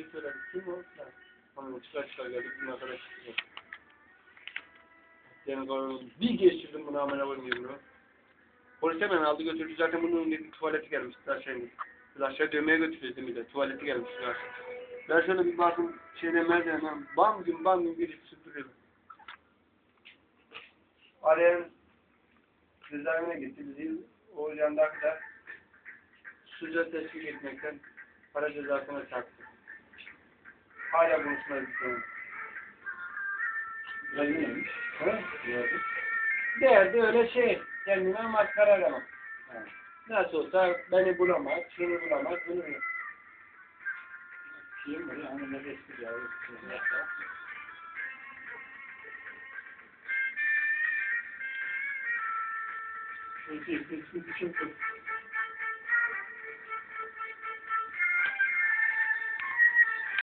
şeyi söyledi. Kim o? Tamam çıkar çıkar geldik. Bunun arkadaş çıkacak. Yani bir geçirdim bunu amına koyayım bunu. Polis hemen aldı götürdü. Zaten bunun önünde tuvaleti gelmiş. Biz aşağı dövmeye götürüyoruz bir de. Tuvaleti gelmiş. Ben şöyle bir baktım şeyden merdivenden bam gün bam gün birisi süpürüyordu. Arayan cezaevine gitti. Bizi o yanda kadar suca teşvik etmekten para cezasına çarptı. Hala konuşmayı düşünüyorum. Neymiş? He? Derdi öyle şey. Kendine maskara aramak. Ha. Nasıl olsa beni bulamaz, şunu bulamaz, bunu bulamaz. Kim böyle hani ne eski ya? Çünkü bizim için